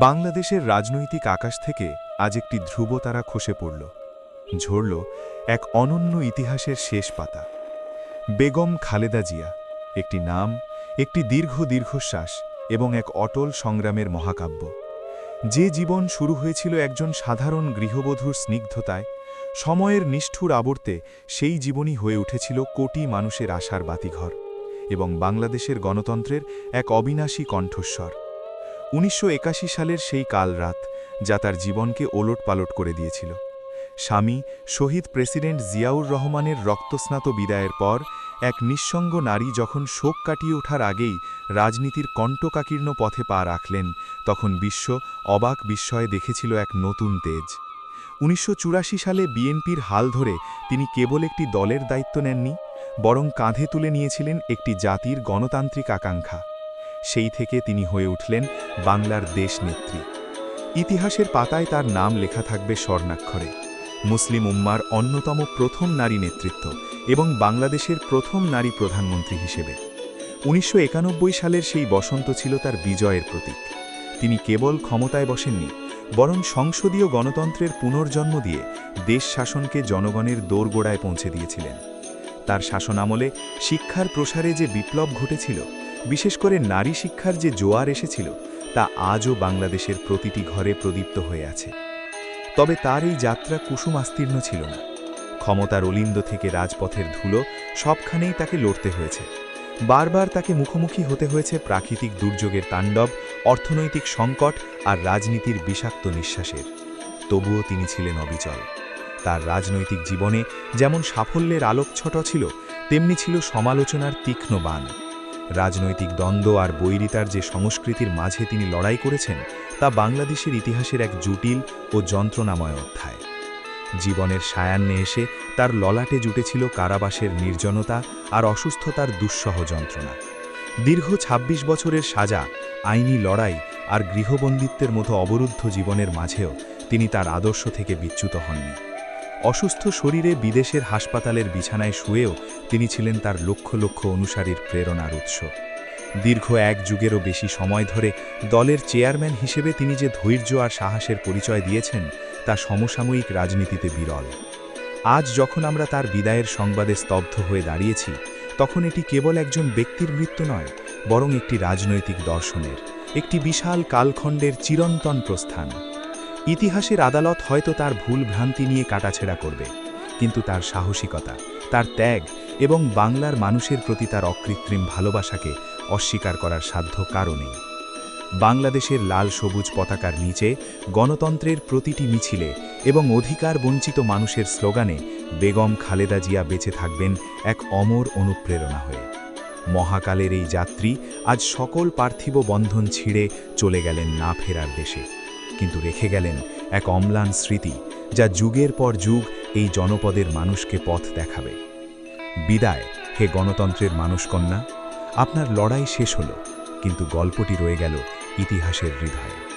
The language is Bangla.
বাংলাদেশের রাজনৈতিক আকাশ থেকে আজ একটি ধ্রুবতারা খসে পড়ল। ঝরল এক অনন্য ইতিহাসের শেষ পাতা। বেগম খালেদা জিয়া, একটি নাম, একটি দীর্ঘ দীর্ঘশ্বাস এবং এক অটল সংগ্রামের মহাকাব্য। যে জীবন শুরু হয়েছিল একজন সাধারণ গৃহবধূর স্নিগ্ধতায়, সময়ের নিষ্ঠুর আবর্তে সেই জীবনই হয়ে উঠেছিল কোটি মানুষের আশার বাতিঘর এবং বাংলাদেশের গণতন্ত্রের এক অবিনাশী কণ্ঠস্বর। উনিশশো একাশি সালের সেই কাল রাত যা তার জীবনকে ওলটপালট করে দিয়েছিল। স্বামী, শহীদ প্রেসিডেন্ট জিয়াউর রহমানের রক্তস্নাত বিদায়ের পর, এক নিঃসঙ্গ নারী যখন শোক কাটিয়ে ওঠার আগেই রাজনীতির কণ্টকাকীর্ণ পথে পা রাখলেন, তখন বিশ্ব অবাক বিস্ময়ে দেখেছিল এক নতুন তেজ। উনিশশো চুরাশি সালে বিএনপির হাল ধরে তিনি কেবল একটি দলের দায়িত্ব নেননি, বরং কাঁধে তুলে নিয়েছিলেন একটি জাতির গণতান্ত্রিক আকাঙ্ক্ষা। সেই থেকে তিনি হয়ে উঠলেন বাংলার দেশনেত্রী। ইতিহাসের পাতায় তার নাম লেখা থাকবে স্বর্ণাক্ষরে। মুসলিম উম্মার অন্যতম প্রথম নারী নেতৃত্ব এবং বাংলাদেশের প্রথম নারী প্রধানমন্ত্রী হিসেবে। উনিশশো একানব্বই সালের সেই বসন্ত ছিল তার বিজয়ের প্রতীক। তিনি কেবল ক্ষমতায় বসেননি, বরং সংসদীয় গণতন্ত্রের পুনর্জন্ম দিয়ে দেশ শাসনকে জনগণের দোরগোড়ায় পৌঁছে দিয়েছিলেন। তার শাসনামলে শিক্ষার প্রসারে যে বিপ্লব ঘটেছিল বিশেষ করে নারী শিক্ষার যে জোয়ার এসেছিল, তা আজও বাংলাদেশের প্রতিটি ঘরে প্রদীপ্ত হয়ে আছে। তবে তার এই যাত্রা কুসুমাস্তীর্ণ ছিল না। ক্ষমতার অলিন্দ থেকে রাজপথের ধুলো সবখানেই তাকে লড়তে হয়েছে। বারবার তাকে মুখোমুখি হতে হয়েছে প্রাকৃতিক দুর্যোগের তাণ্ডব, অর্থনৈতিক সংকট আর রাজনীতির বিষাক্ত নিঃশ্বাসের। তবুও তিনি ছিলেন অবিচল। তার রাজনৈতিক জীবনে যেমন সাফল্যের আলোকছট ছিল, তেমনি ছিল সমালোচনার তীক্ষ্ণ বান রাজনৈতিক দ্বন্দ্ব আর বৈরিতার যে সংস্কৃতির মাঝে তিনি লড়াই করেছেন, তা বাংলাদেশের ইতিহাসের এক জটিল ও যন্ত্রণাময় অধ্যায়। জীবনের সায়ান্নে এসে তার ললাটে জুটেছিল কারাবাসের নির্জনতা আর অসুস্থতার দুঃসহ যন্ত্রণা। দীর্ঘ ২৬ বছরের সাজা, আইনি লড়াই আর গৃহবন্দিত্বের মতো অবরুদ্ধ জীবনের মাঝেও তিনি তার আদর্শ থেকে বিচ্যুত হননি। অসুস্থ শরীরে বিদেশের হাসপাতালের বিছানায় শুয়েও তিনি ছিলেন তার লক্ষ লক্ষ অনুসারীর প্রেরণার উৎস। দীর্ঘ এক যুগেরও বেশি সময় ধরে দলের চেয়ারম্যান হিসেবে তিনি যে ধৈর্য আর সাহসের পরিচয় দিয়েছেন, তা সমসাময়িক রাজনীতিতে বিরল। আজ যখন আমরা তার বিদায়ের সংবাদে স্তব্ধ হয়ে দাঁড়িয়েছি, তখন এটি কেবল একজন ব্যক্তির মৃত্যু নয়, বরং একটি রাজনৈতিক দর্শনের, একটি বিশাল কালখণ্ডের চিরন্তন প্রস্থান। ইতিহাসের আদালত হয়তো তার ভুল ভ্রান্তি নিয়ে কাটাছেড়া করবে, কিন্তু তার সাহসিকতা, তার ত্যাগ এবং বাংলার মানুষের প্রতি তার অকৃত্রিম ভালোবাসাকে অস্বীকার করার সাধ্য কারণেই বাংলাদেশের লাল সবুজ পতাকার নিচে গণতন্ত্রের প্রতিটি মিছিলে এবং অধিকার বঞ্চিত মানুষের স্লোগানে বেগম খালেদা জিয়া বেঁচে থাকবেন এক অমর অনুপ্রেরণা হয়ে। মহাকালের এই যাত্রী আজ সকল পার্থিব বন্ধন ছিঁড়ে চলে গেলেন না ফেরার দেশে। কিন্তু রেখে গেলেন এক অম্লান স্মৃতি, যা যুগের পর যুগ এই জনপদের মানুষকে পথ দেখাবে। বিদায়, হে গণতন্ত্রের মানুষকন্যা! আপনার লড়াই শেষ হলো, কিন্তু গল্পটি রয়ে গেল ইতিহাসের হৃদয়ে।